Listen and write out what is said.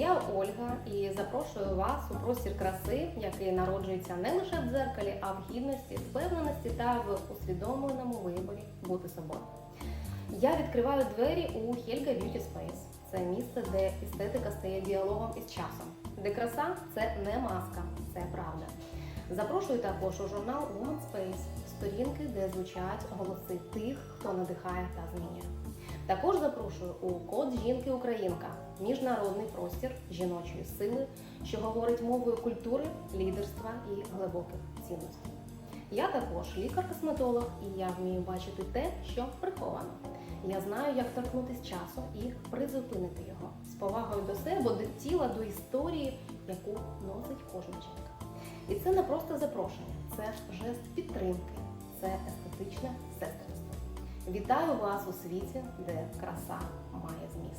Я Ольга і запрошую вас у простір краси, який народжується не лише в дзеркалі, а в гідності, впевненості та в усвідомленому виборі бути собою. Я відкриваю двері у Helga Beauty Space. Це місце, де естетика стає діалогом із часом, де краса це не маска, це правда. Запрошую також у журнал Woman Space, сторінки, де звучать голоси тих, хто надихає та змінює. Також запрошую у Код жінки Українка, міжнародний простір жіночої сили, що говорить мовою культури, лідерства і глибоких цінностей. Я також лікар-косметолог, і я вмію бачити те, що приховано. Я знаю, як торкнутися часу і призупинити його з повагою до себе, до тіла, до історії, яку носить кожна жінка. І це не просто запрошення, це жест підтримки, це естетичне сестринство. Вітаю вас у світі, де краса має зміст.